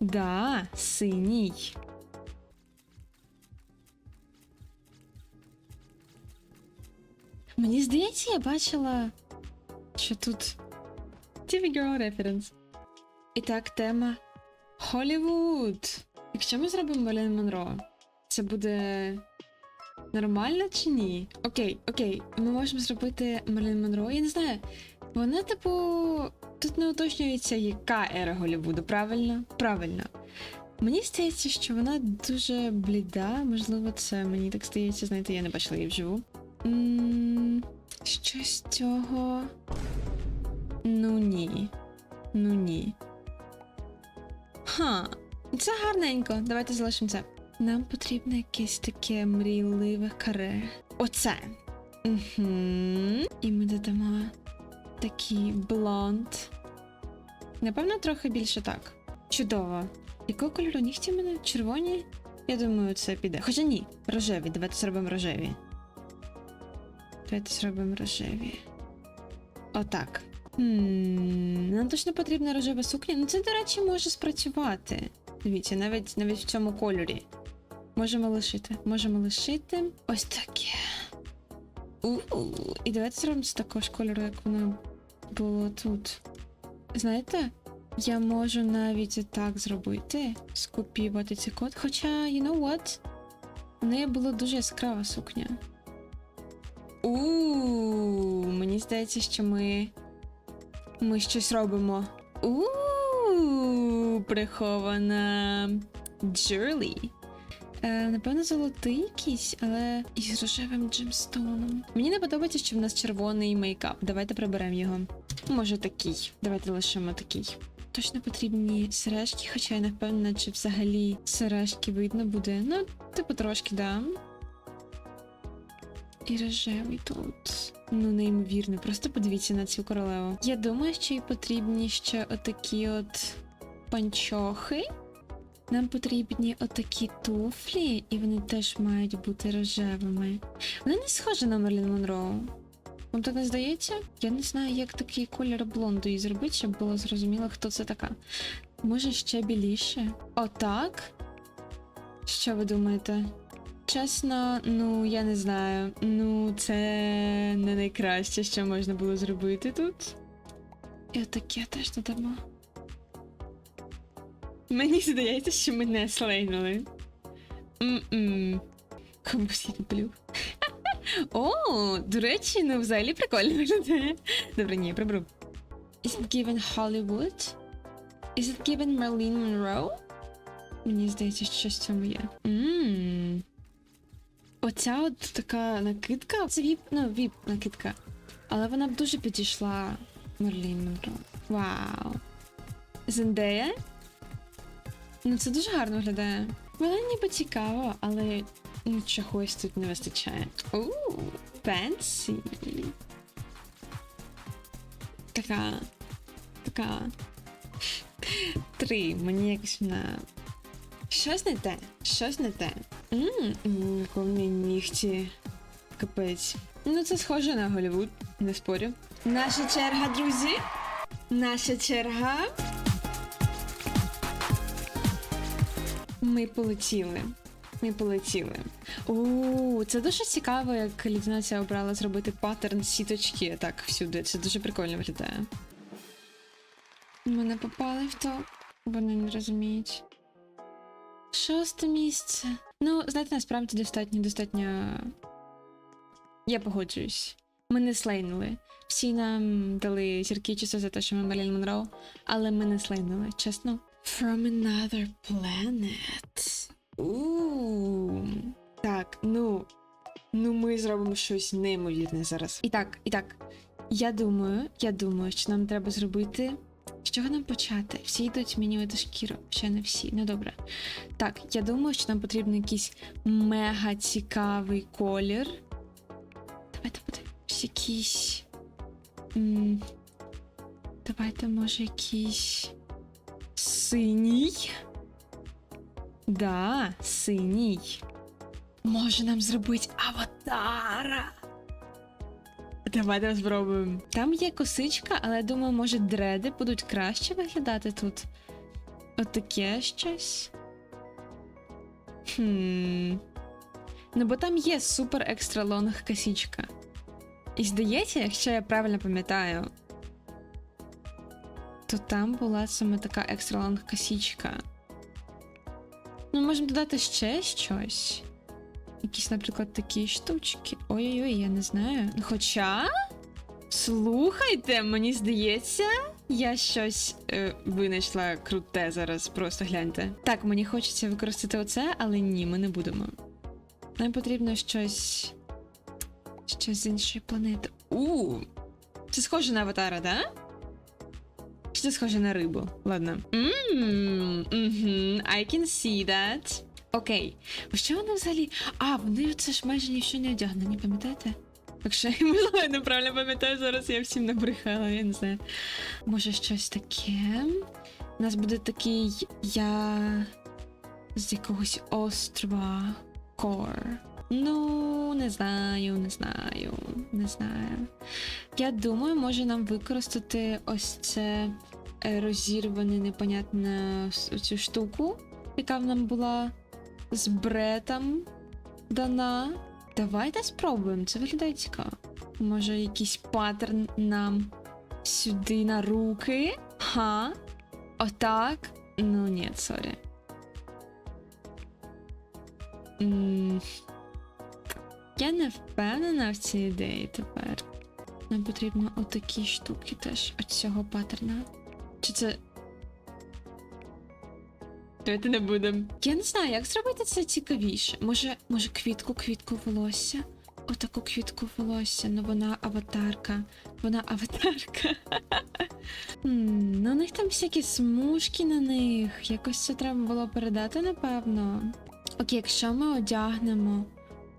Да, синій. Мені здається, я бачила, що тут TV Girl Reference. І так, тема Холлівуд. Якщо ми зробимо Мерлін Монро, це буде нормально чи ні? Окей, окей, ми можемо зробити Мерлін Монро. Я не знаю. Вона, типу, тут не уточнюється, яка ера Голлівуду, правильно? Правильно. Мені здається, що вона дуже бліда. Можливо, це мені так здається, знаєте, я не бачила її вживу. Щось з цього. Ну ні. Ну ні. Ха, це гарненько. Давайте залишимо це. Нам потрібно якесь таке мрійливе каре. Оце. Угу. І ми додамо такий блонд. Напевно, трохи більше так. Чудово. Якого кольору нігті в мене? Червоні? Я думаю, це піде. Хоча ні, рожеві. Давайте зробимо рожеві. Давайте зробимо рожеві. Отак. Хм, нам точно потрібна рожева сукня. Ну це, до речі, може спрацювати. Дивіться, навіть навіть в цьому кольорі. Можемо лишити. Можемо лишити. Ось таке. У-у. І давайте зробимо з такого ж кольору, як воно було тут. Знаєте, я можу навіть і так зробити, скопіювати цей код. Хоча, you know what? У неї була дуже яскрава сукня. У, мені здається, що ми. Ми щось робимо. У, прихована джерлі. Е, напевно, золотий якийсь, але із рожевим джемстоуном. Мені не подобається, що в нас червоний мейкап. Давайте приберемо його. Може, такий. Давайте лишимо такий. Точно потрібні сережки, хоча я не впевнена, чи взагалі сережки видно буде. Ну, типу, трошки, да. І рожевий тут. Ну, неймовірно, просто подивіться на цю королеву. Я думаю, що їй потрібні ще отакі от панчохи. Нам потрібні отакі туфлі, і вони теж мають бути рожевими. Вона не схожа на Мерлін Монроу. Вам так не здається? Я не знаю, як такий колір блонду їй зробити, щоб було зрозуміло, хто це така. Може, ще біліше? Отак? Що ви думаєте? Чесно, ну я не знаю. Ну, це не найкраще, що можна було зробити тут. І отаке теж додамо. Мені здається, що ми не слейнули. М-м. Комусь я люблю. О, до речі, ну взагалі прикольно виглядає. Добре, ні, приберу. Is it given Hollywood? Is it given Marilyn Monroe? Мені здається, що щось в цьому є. Ммм. Оця от така накидка. Це віп, ну, віп накидка. Але вона б дуже підійшла Мерлін Монро. Вау. Зендея? Ну, це дуже гарно виглядає. Вона ніби цікава, але ну, чогось тут не вистачає. Ууу, фенсі. Така. Така. Три. Мені якось на. Щось не те. Щось не те. Ммм, повні нігті. Капець. Ну, це схоже на Голлівуд, не спорю. Наша черга, друзі. Наша черга. Ми полетіли. Ми полетіли. У, це дуже цікаво, як людина обрала зробити паттерн сіточки так всюди. Це дуже прикольно виглядає. Ми не попали в то, вони не розуміють. Шосте місце. Ну, знаєте, насправді достатньо, достатньо. Я погоджуюсь. Ми не слейнули. Всі нам дали зірки часу за те, що ми Мерлін Монроу, але ми не слейнули, чесно. From another planet. Ууу. Так, ну. Ну, ми зробимо щось неймовірне зараз. І так, і так. Я думаю, я думаю, що нам треба зробити. З чого нам почати? Всі йдуть змінювати шкіру. Ще не всі. Ну добре. Так, я думаю, що нам потрібен якийсь мега цікавий колір. Давайте подивимось якийсь. М, Давайте, може, якийсь. Синій. Да, синій. Може нам зробити аватара. Давайте спробуємо. Там є косичка, але я думаю, може дреди будуть краще виглядати тут. Отаке щось. Хм. Ну, бо там є супер екстра лонг косічка. І здається, якщо я правильно пам'ятаю, то там була саме така екстра лонг косічка. Ну, можемо додати ще щось. Якісь, наприклад, такі штучки. Ой-ой-ой, я не знаю. Хоча. Слухайте, мені здається, я щось е, винайшла круте зараз, просто гляньте. Так, мені хочеться використати оце, але ні, ми не будемо. Нам потрібно щось. Щось з іншої планети. У, це схоже на аватара, да? Чи це схоже на рибу? Ладно. Ммм, угу, I can see that. Окей. Що вони взагалі. А, вони це ж майже ні в що не одягнені, пам'ятаєте? Якщо можливо, я неправильно пам'ятаю, зараз я всім набрехала, я не знаю. Може, щось таке. У нас буде такий я з якогось острова Кор. Ну, не знаю, не знаю, не знаю. Я думаю, може нам використати ось це е, розірване, непонятне цю штуку, яка в нам була з бретом дана. Давайте спробуємо, це виглядає цікаво. Може, якийсь паттерн нам сюди на руки. Ха. Отак. Ну, ні, сорі. Я не впевнена в цій ідеї тепер. Нам потрібно отакі штуки теж від цього паттерна. Чи це. Давайте не будемо. Я не знаю, як зробити це цікавіше. Може, може, квітку, квітку волосся? Отаку квітку волосся, ну вона аватарка. Вона аватарка. Ну, у них там всякі смужки на них. Якось це треба було передати, напевно. Окей, якщо ми одягнемо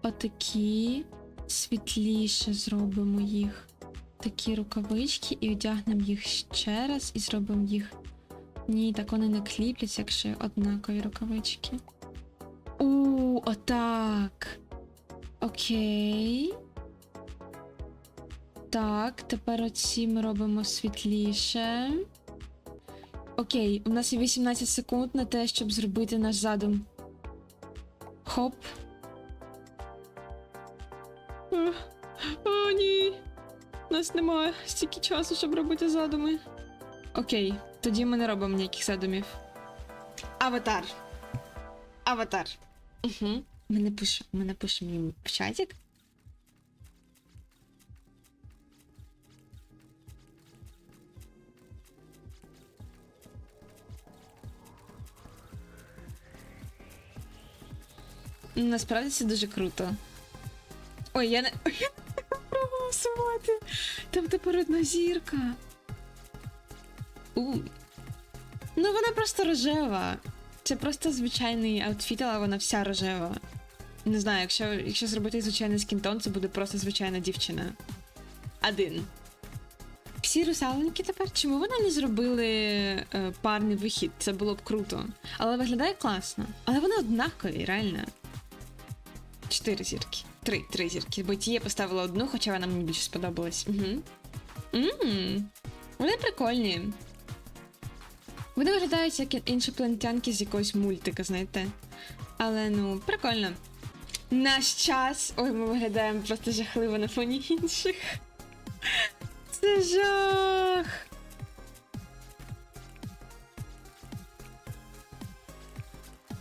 отакі світліше зробимо їх. Такі рукавички і одягнемо їх ще раз і зробимо їх. Ні, так вони не кліпляться, якщо однакові рукавички. У, отак. Окей. Так, тепер оці ми робимо світліше. Окей, у нас є 18 секунд на те, щоб зробити наш задум. Хоп. О, ні. У нас немає стільки часу, щоб робити задуми. Окей, тоді ми не робимо ніяких задумів. Аватар. Аватар. Угу. Ми напишемо, ми напишемо їм в чатик. Насправді це дуже круто. Ой, я не. Не проголосувати. Там тепер одна зірка. У. Ну, вона просто рожева. Це просто звичайний аутфіт, але вона вся рожева. Не знаю, якщо, якщо зробити звичайний скінтон, це буде просто звичайна дівчина. Один. Всі русаленькі тепер. Чому вони не зробили е, парний вихід? Це було б круто. Але виглядає класно. Але вони однакові, реально. Чотири зірки. Три, три зірки. Бо тіє поставила одну, хоча вона мені більше сподобалась. Угу. Ммм. Вони прикольні. Вони виглядають як іншопланетянки з якогось мультика, знаєте. Але ну, прикольно. Наш час. Ой, ми виглядаємо просто жахливо на фоні інших. Це жах.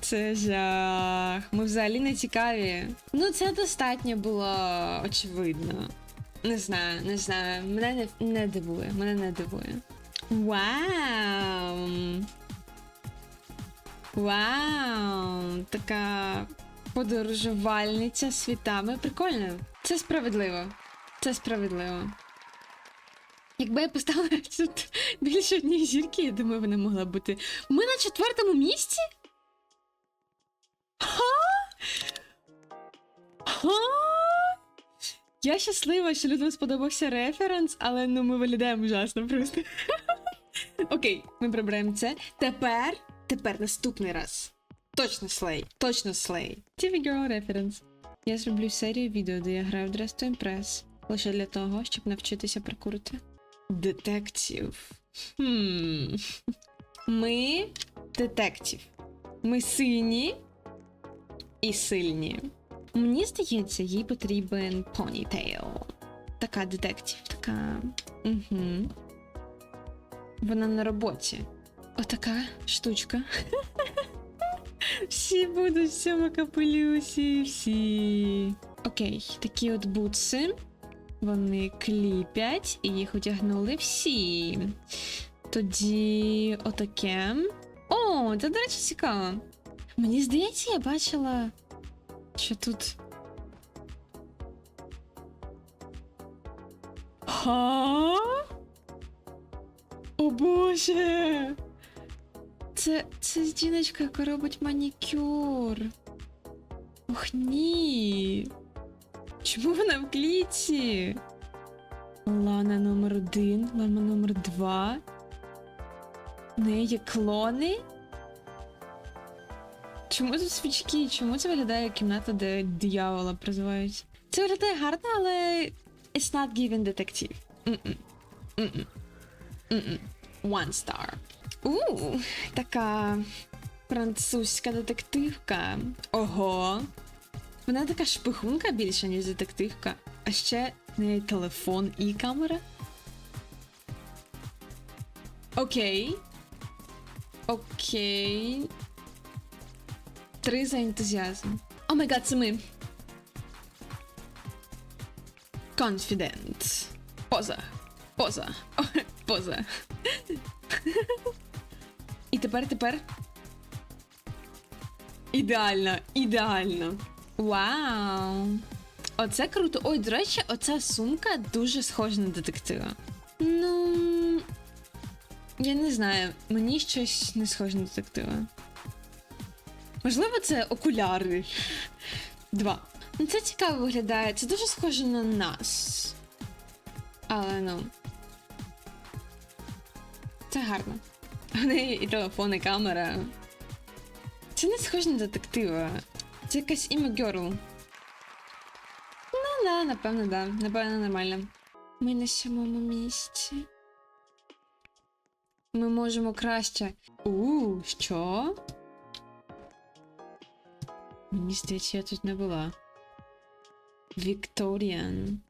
Це жах. Ми взагалі не цікаві. Ну, це достатньо було очевидно. Не знаю, не знаю. Мене не, не дивує. Мене не дивує. Вау! Вау! Така подорожувальниця світами. Прикольно. Це справедливо. Це справедливо. Якби я поставила тут більше однієї зірки, я думаю, вона могла бути. Ми на четвертому місці? Ха? Ха? Я щаслива, що людям сподобався референс, але ну ми виглядаємо ужасно просто. Окей, ми прибираємо це. Тепер, тепер наступний раз. Точно слей. Точно слей. TV Girl референс. Я зроблю серію відео, де я граю в Dress to Impress. Лише для того, щоб навчитися прикурити. Детектив. Хм. Ми детектив. Ми сині і сильні. Мені здається, їй потрібен понітейл. Така детектив, така. Угу. Вона на роботі. Отака штучка. Всі будуть в цьому капелюсі, всі. Окей, такі от бутси. Вони кліпять і їх одягнули всі. Тоді отаке. О, це, до речі, цікаво. Мені здається, я бачила, що тут. Ха? О боже! Це, це жіночка, яка робить манікюр. Ох ні. Чому вона в клітці? Лана номер один, Лана номер два. В неї є клони. Чому тут свічки? Чому це виглядає кімната, де диявола призивають? Це виглядає гарно, але it's not given detective. Mm-mm. Mm-mm. Mm-mm. One star. У, така французька детективка. Ого. Вона така шпихунка більше, ніж детективка. А ще в неї телефон і камера. Окей. Окей. Три за ентузіазм. О май гад, це ми. Confident. Поза. Поза. Поза. І тепер, тепер. Ідеально, ідеально. Вау. Оце круто. Ой, до речі, оця сумка дуже схожа на детектива. Ну. Я не знаю, мені щось не схоже на детектива. Можливо, це окуляри. Два. Ну, це цікаво виглядає. Це дуже схоже на нас. Але ну. Це гарно. У неї і телефон, і камера. Це не схоже на детектива. Це якась ім'я Ну да, напевно, да. Напевно, нормально. Ми на сьомому місці. Ми можемо краще. У, що? Мені здається, я тут не була. Вікторіан.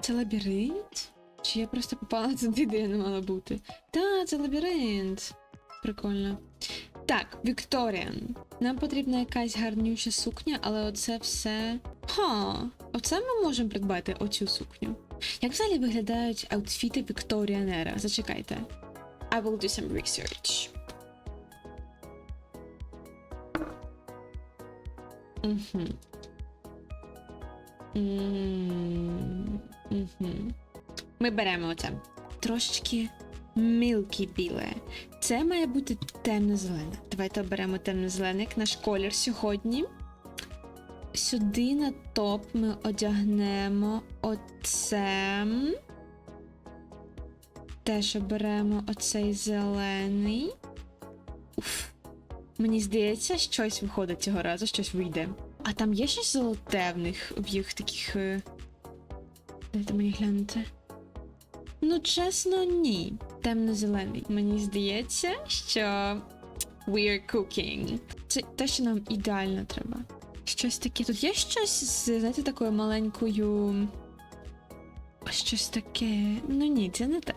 Це лабіринт? Чи я просто попала туди, де я не мала бути? Та, це лабіринт. Прикольно. Так, Вікторіан. Нам потрібна якась гарнюща сукня, але оце все. Ха, оце ми можемо придбати оцю сукню. Як взагалі виглядають аутфіти Вікторіанера? Зачекайте. I will do some research. Угу. Угу. Ми беремо оце. Трошечки мілкі біле. Це має бути темно-зелене. Давайте оберемо темно-зелене, як наш колір сьогодні. Сюди на топ ми одягнемо оце. Теж оберемо оцей зелений. Уф. Мені здається, щось виходить цього разу, щось вийде. А там є щось золоте в них в їх таких. е, Дайте мені глянути. Ну, чесно, ні. Темно-зелений. Мені здається, що we're cooking. Це те, що нам ідеально треба. Щось таке. Тут є щось з, знаєте, такою маленькою. Щось таке. Ну ні, це не те.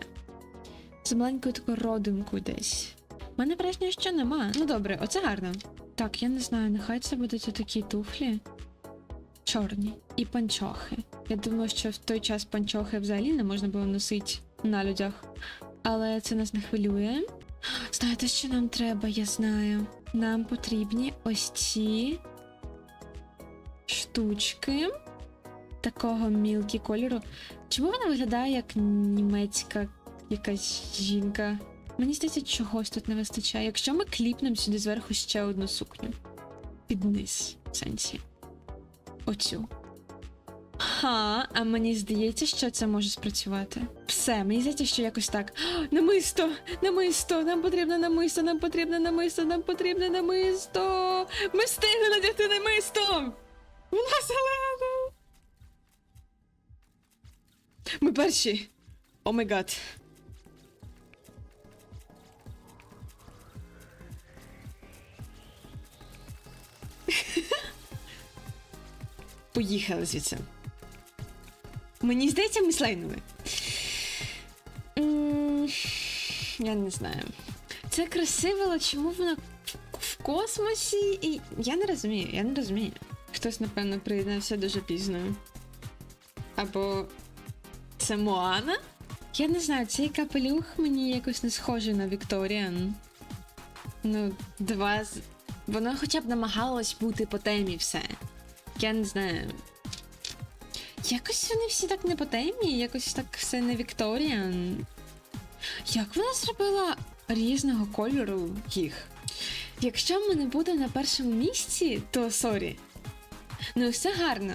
З маленькою такою родинкою десь. У мене враження, що нема. Ну добре, оце гарно. Так, я не знаю, нехай це будуть отакі туфлі. Чорні і панчохи. Я думаю, що в той час панчохи взагалі не можна було носити на людях. Але це нас не хвилює. Знаєте, що нам треба, я знаю. Нам потрібні ось ці штучки такого мілкі кольору. Чому вона виглядає як німецька якась жінка? Мені здається, чогось тут не вистачає. Якщо ми кліпнемо сюди зверху ще одну сукню. Під низ, в сенсі. Оцю. Ха, а мені здається, що це може спрацювати. Все, мені здається, що якось так. Намисто! Намисто! Нам потрібно намисто, нам потрібно намисто, нам потрібно намисто! Ми встигли надягти намисто! Вона зелена! Ми перші! О май гад! Поїхали звідси. Мені здається, ми слайнули. Я не знаю. Це красиво, але чому воно в- в космосі? І я не розумію, я не розумію. Хтось, напевно, приєднався дуже пізно. Або це Моана? Я не знаю, цей капелюх мені якось не схожий на Вікторіан. Ну, два. Воно хоча б намагалось бути по темі все. Я не знаю. Якось вони всі так не по темі, якось так все не Вікторіан. Як вона зробила різного кольору їх? Якщо ми не будемо на першому місці, то сорі. Ну, все гарно.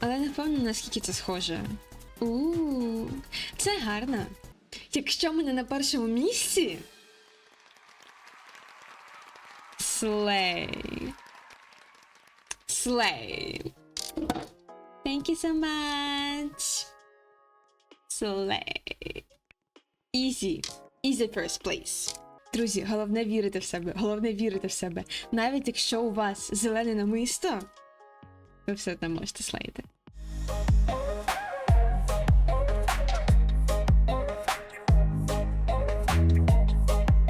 Але не впевнена, наскільки це схоже. У, це гарно. Якщо ми не на першому місці. Слей. Слей. Thank you so much. Slay. Easy. Easy first place. Друзі, головне вірити в себе. Головне вірити в себе. Навіть якщо у вас зелене намисто, ви все одно можете слейти.